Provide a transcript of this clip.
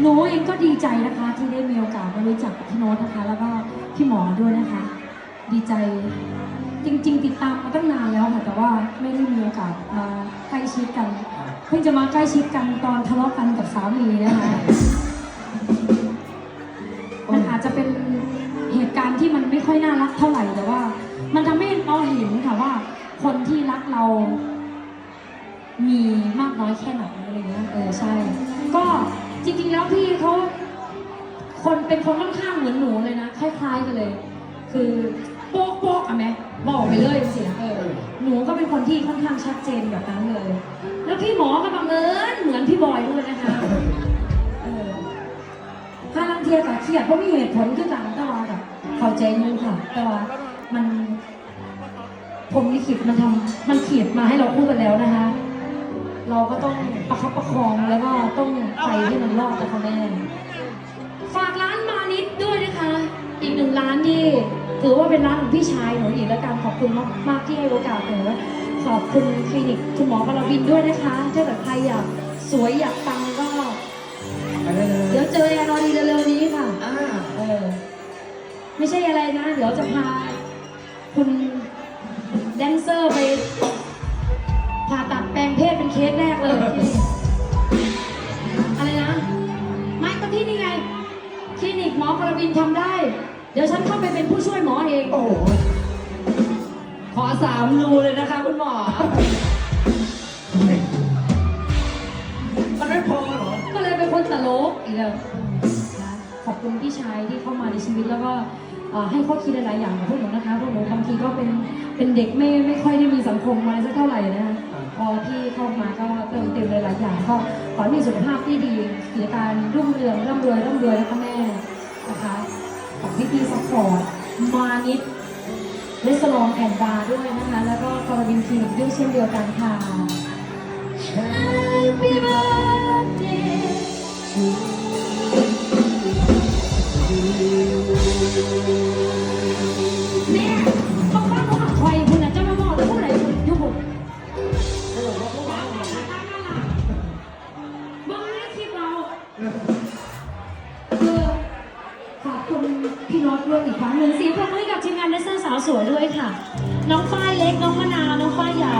หนูเองก็ดีใจนะคะ ที่ได้มีโอกาสมารู้จักกับพี่โน้ตนะคะ แล้วก็พี่หมอด้วยนะคะ ดีใจจริง ๆ ติดตามมาตั้งนานแล้วค่ะแต่ว่าไม่ได้มีโอกาสมาใกล้ชิดกัน เพิ่งจะมาใกล้ชิดกันตอนทะเลาะกันกับสามีนะคะมันอาจจะเป็นเหตุการณ์ที่มันไม่ค่อยน่ารักเท่าไหร่แต่ว่า มันทำให้เราเห็นค่ะว่า คนที่รักเรา มีมากน้อยแค่ไหนอะไรเงี้ยเออใช่ ก็ จริงๆแล้วพี่เขาคนเป็นคนค่อนข้างเหมือนหนูเลยนะคล้าย ๆกันเลย คือโป๊กโป๊กอะแม่บอกไปเลยสิเออหนูก็เป็นคนที่ค่อนข้างชัดเจนแบบนั้นเลย แล้วพี่หมอก็บังเอิญเหมือนพี่บอยด้วยนะคะเออถ้าลังเทียกับเครียดเพราะมีเหตุผลคือกันแต่ว่าแบบเข้าใจอยูค่ะ แต่ว่ามันผมลิขิตมันทำมันเขียนมาให้เราพูดกันแล้วนะคะ เราก็ต้องประคับประคองแล้วก็ต้องไปให้ แม่ ฝากร้านมานิดด้วยนะคะ อีกหนึ่งร้านที่ถือว่าเป็นร้านของพี่ชายหนูอีกแล้วกันขอบคุณมากมากที่ให้โอกาสหนูขอบคุณคลินิกคุณหมอกรวินด้วยนะคะถ้าเกิดใครอยากสวยอยากปังก็ไปได้เลยเดี๋ยวเจอแอนอดีเร็วๆนี้ค่ะอ่าเออ ไม่ใช่อะไรนะ เดี๋ยวจะพาคุณ เดี๋ยวฉันเข้าไปเป็นผู้ช่วยหมอเอง โอ้โหขอสามรูเลยนะคะคุณหมอ มันไม่พอเหรอ ก็เลยเป็นคนตลกอีกแล้วนะขอบคุณพี่ชายที่เข้ามาในชีวิตแล้วก็เอ่อให้ข้อคิดหลายๆอย่างกับพวกหนูนะคะพวกหนูบางทีก็เป็นเป็นเด็กไม่ไม่ค่อยได้มีสังคมมาสักเท่าไหร่นะคะพอที่เข้ามาก็เติมเต็มหลายๆอย่างก็ขอให้มีสุขภาพที่ดีกิจการรุ่งเรืองร่ำรวยร่ำรวยนะคะแม่นะคะข อบพี่พี่ซัพพอร์ตมานิดเลสลองแอนด์บาร์ด้วยนะคะ แล้วก็กรวินคลินิกด้วยเช่นเดียวกันค่ะ พี่น็อตด้วยอีกครั้งหนึ่งเสียงปรบมือให้กับทีมงานแดนเซอร์สาวสวยด้วยค่ะ น้องฝ้ายเล็ก น้องมะนาว น้องฝ้ายใหญ่